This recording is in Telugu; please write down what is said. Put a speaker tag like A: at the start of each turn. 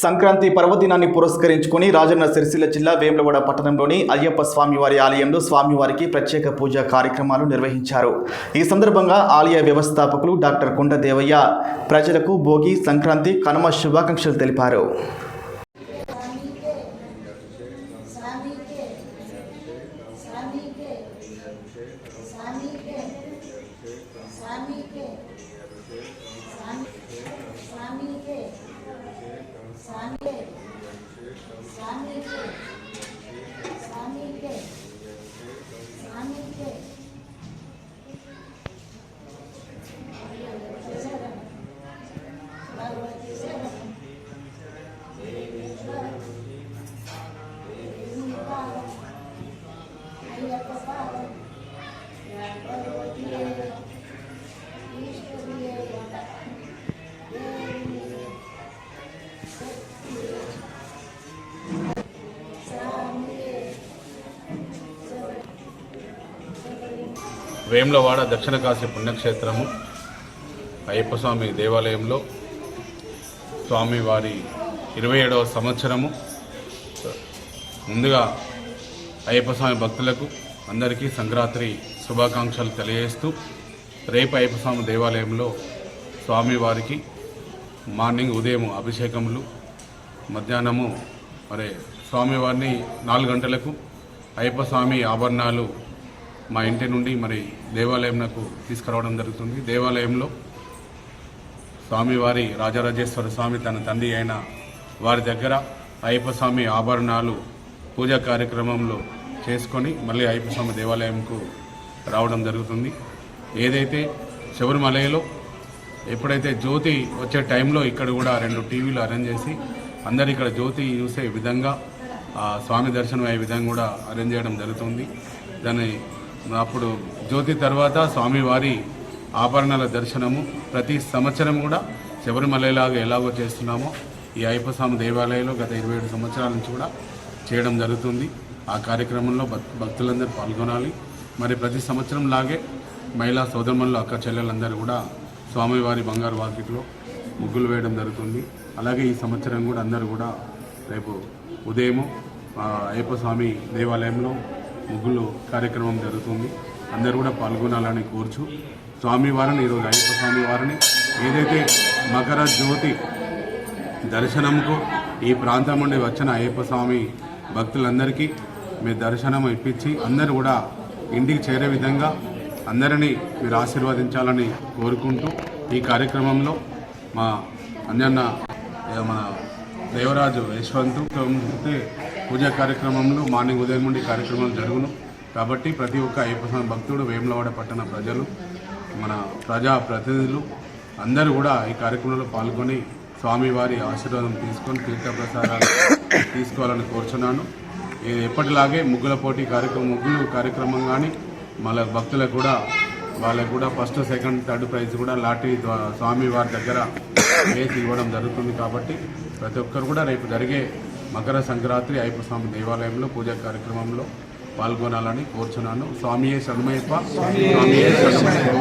A: సంక్రాంతి పర్వదినాన్ని పురస్కరించుకుని రాజన్న సిరిసిల్ల జిల్లా వేములవాడ పట్టణంలోని అయ్యప్ప స్వామివారి ఆలయంలో స్వామివారికి ప్రత్యేక పూజా కార్యక్రమాలు నిర్వహించారు. ఈ సందర్భంగా ఆలయ వ్యవస్థాపకులు డాక్టర్ కొండ దేవయ్య ప్రజలకు భోగి సంక్రాంతి కనుమ శుభాకాంక్షలు తెలిపారు.
B: స్వామికే స్వామికే Sunday.
C: వేములవాడ దక్షిణ కాశీ పుణ్యక్షేత్రము అయ్యప్ప స్వామి దేవాలయంలో స్వామివారి ఇరవై ఏడవ సంవత్సరము. ముందుగా అయ్యప్ప స్వామి భక్తులకు అందరికీ సంక్రాంతి శుభాకాంక్షలు తెలియజేస్తూ రేపు అయ్యప్ప స్వామి దేవాలయంలో స్వామివారికి మార్నింగ్ ఉదయం అభిషేకములు మధ్యాహ్నము మరి స్వామివారిని నాలుగు గంటలకు అయ్యప్ప స్వామి ఆభరణాలు మా ఇంటి నుండి మరి దేవాలయంకు తీసుకురావడం జరుగుతుంది. దేవాలయంలో స్వామివారి రాజరాజేశ్వర స్వామి తన తండ్రి అయిన వారి దగ్గర అయ్యప్ప స్వామి ఆభరణాలు పూజా కార్యక్రమంలో చేసుకొని మళ్ళీ అయ్యప్ప స్వామి దేవాలయంకు రావడం జరుగుతుంది. ఏదైతే శబరిమలలో ఎప్పుడైతే జ్యోతి వచ్చే టైంలో ఇక్కడ కూడా రెండు టీవీలు అరేంజ్ చేసి అందరు ఇక్కడ జ్యోతి చూసే విధంగా స్వామి దర్శనం అయ్యే విధంగా కూడా అరేంజ్ చేయడం జరుగుతుంది. దాన్ని అప్పుడు జ్యోతి తర్వాత స్వామివారి ఆభరణాల దర్శనము. ప్రతి సంవత్సరం కూడా శబరిమలలాగా ఎలాగో చేస్తున్నామో ఈ అయ్యప్ప స్వామి దేవాలయంలో గత ఇరవై ఏడు సంవత్సరాల నుంచి కూడా చేయడం జరుగుతుంది. ఆ కార్యక్రమంలో భక్ భక్తులందరూ పాల్గొనాలి. మరి ప్రతి సంవత్సరం లాగే మహిళా సోదరుమణులు అక్క చెల్లెలందరూ కూడా స్వామివారి బంగారు వాకిట్లో ముగ్గులు వేయడం జరుగుతుంది. అలాగే ఈ సంవత్సరం కూడా అందరూ కూడా రేపు ఉదయము అయ్యప్ప స్వామి దేవాలయంలో ముగ్గులు కార్యక్రమం జరుగుతుంది. అందరూ కూడా పాల్గొనాలని కోరుచు. స్వామివారిని ఈరోజు అయ్యప్ప స్వామి వారిని ఏదైతే మకర జ్యోతి దర్శనంకు ఈ ప్రాంతం నుండి వచ్చిన అయ్యప్ప స్వామి భక్తులందరికీ మీ దర్శనం ఇప్పించి అందరూ కూడా ఇంటికి చేరే విధంగా అందరినీ మీరు ఆశీర్వదించాలని కోరుకుంటూ ఈ కార్యక్రమంలో మా అన్న మన దేవరాజు యశ్వంత్ పూజా కార్యక్రమంలో మార్నింగ్ ఉదయం నుండి కార్యక్రమాలు జరుగును. కాబట్టి ప్రతి ఒక్క అయ్యప్ప స్వామి భక్తుడు వేములవాడ పట్టణ ప్రజలు మన ప్రజా ప్రతినిధులు అందరూ కూడా ఈ కార్యక్రమంలో పాల్గొని స్వామివారి ఆశీర్వాదం తీసుకొని తీర్థప్రసారాలు తీసుకోవాలని కోరుచున్నాను. ఇది ఎప్పటిలాగే ముగ్గుల పోటీ కార్యక్రమం ముగ్గులు కార్యక్రమం కానీ మళ్ళీ భక్తులకు కూడా వాళ్ళకు కూడా ఫస్ట్ సెకండ్ థర్డ్ ప్రైజ్ కూడా లాటరీ ద్వారా స్వామివారి దగ్గర వేసి ఇవ్వడం జరుగుతుంది కాబట్టి ప్రతి ఒక్కరు కూడా రేపు జరిగే మకర సంక్రాంతి అయ్యప్ప స్వామి దేవాలయంలో పూజా కార్యక్రమంలో పాల్గొనాలని కోరుచున్నాను. స్వామియే శరణమయ్యప్ప. స్వామియే శరణమయ్యప్ప.